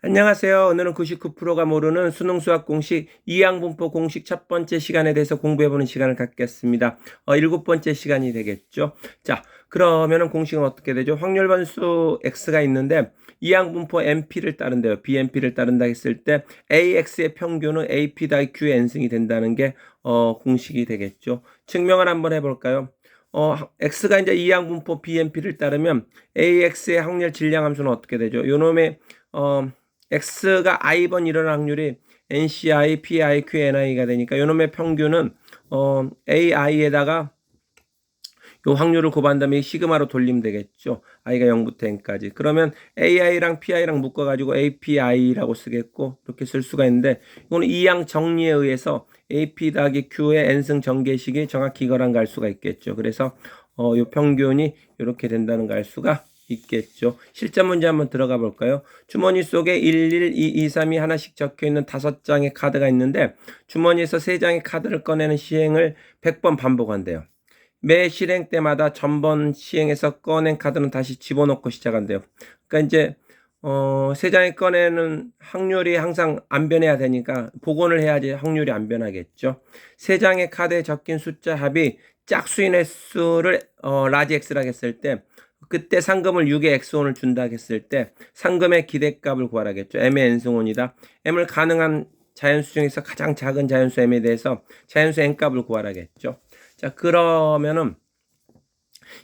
안녕하세요. 오늘은 99%가 모르는 수능 수학 공식 이항분포 공식 첫 번째 시간에 대해서 공부해보는 시간을 갖겠습니다. 어, 일곱 번째 시간이 되겠죠. 자, 그러면은 공식은 어떻게 되죠? 확률 변수 x가 있는데 이항분포 np를 따른대요. bnp를 따른다 했을 때 ax의 평균은 ap 더하기 q의 n승이 된다는 게 어, 공식이 되겠죠. 증명을 한번 해볼까요? 어, x가 이제 이항분포 bnp를 따르면 ax의 확률 질량 함수는 어떻게 되죠? 요 놈의 어, x가 i번 일어날 확률이 nci, pi, qni가 되니까 요놈의 평균은 어, ai에다가 요 확률을 곱한 다음에 시그마로 돌리면 되겠죠. i가 0부터 n까지. 그러면 ai랑 pi랑 묶어가지고 api라고 쓰겠고 이렇게 쓸 수가 있는데 이거는 이항 정리에 의해서 ap 더하기 q의 n승 전개식이 정확히 이거랑 갈 수가 있겠죠. 그래서 어, 요 평균이 이렇게 된다는 걸 알 수가 있겠죠. 실전 문제 한번 들어가 볼까요? 주머니 속에 1, 1, 2, 2, 3이 하나씩 적혀 있는 다섯 장의 카드가 있는데 주머니에서 세 장의 카드를 꺼내는 시행을 100번 반복한대요. 매 실행 때마다 전번 시행해서 꺼낸 카드는 다시 집어넣고 시작한대요. 그러니까 이제 어, 세 장에 꺼내는 확률이 항상 안 변해야 되니까 복원을 해야지 확률이 안 변하겠죠. 세 장의 카드에 적힌 숫자 합이 짝수인 횟수를 어, 라지 x라고 했을 때 그때 상금을 6의 x원을 준다 했을 때 상금의 기대값을 구하라겠죠. m의 n승원이다. m을 가능한 자연수 중에서 가장 작은 자연수 m에 대해서 자연수 n값을 구하라겠죠. 자 그러면은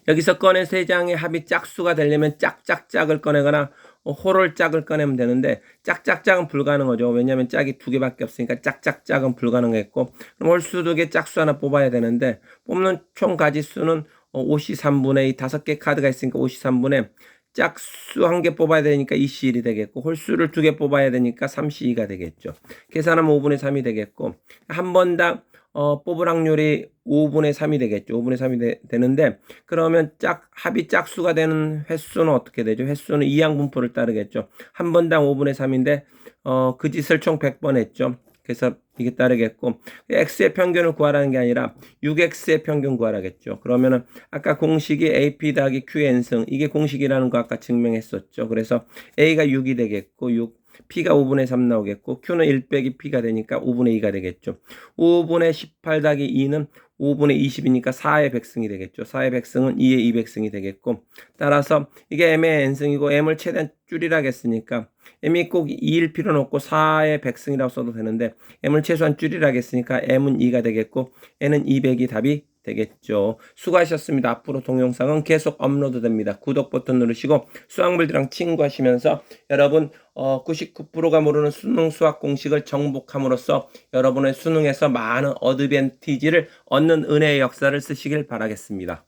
여기서 꺼낸 세 장의 합이 짝수가 되려면 짝짝짝을 꺼내거나 호를 짝을 꺼내면 되는데 짝짝짝은 불가능하죠. 왜냐하면 짝이 두 개밖에 없으니까 짝짝짝은 불가능했고 그럼 홀수 두 개 짝수 하나 뽑아야 되는데 뽑는 총 가지수는 53분의 2 다섯 개 카드가 있으니까 53분의 짝수 한 개 뽑아야 되니까 2C1이 되겠고 홀수를 두 개 뽑아야 되니까 3C2가 되겠죠. 계산하면 5분의 3이 되겠고 한 번당 어, 뽑을 확률이 5분의 3이 되겠죠. 5분의 3이 되, 는데 그러면 짝 합이 짝수가 되는 횟수는 어떻게 되죠? 횟수는 이항분포를 따르겠죠. 한 번당 5분의 3인데 어, 그 짓을 총 100번 했죠. 그래서 이게 따르겠고 x의 평균을 구하라는 게 아니라 6x의 평균 구하라겠죠. 그러면은 아까 공식이 ap 더하기 qn승 이게 공식이라는 거 아까 증명했었죠. 그래서 a가 6이 되겠고 6 P가 5분의 3 나오겠고 Q는 1 빼기 P가 되니까 5분의 2가 되겠죠. 5분의 18 더하기 2는 5분의 20이니까 4의 백승이 되겠죠. 4의 백승은 2의 2백승이 되겠고 따라서 이게 m의 n승이고 m을 최대한 줄이라 겠으니까 m이 꼭 2일 필요는 없고 4의 백승이라고 써도 되는데 m을 최소한 줄이라 겠으니까 m은 2가 되겠고 n은 200이 답이 되겠죠. 수고하셨습니다. 앞으로 동영상은 계속 업로드 됩니다. 구독 버튼 누르시고 수학물들랑 친구하시면서 여러분 어, 99%가 모르는 수능 수학 공식을 정복함으로써 여러분의 수능에서 많은 어드밴티지를 얻는 은혜의 역사를 쓰시길 바라겠습니다.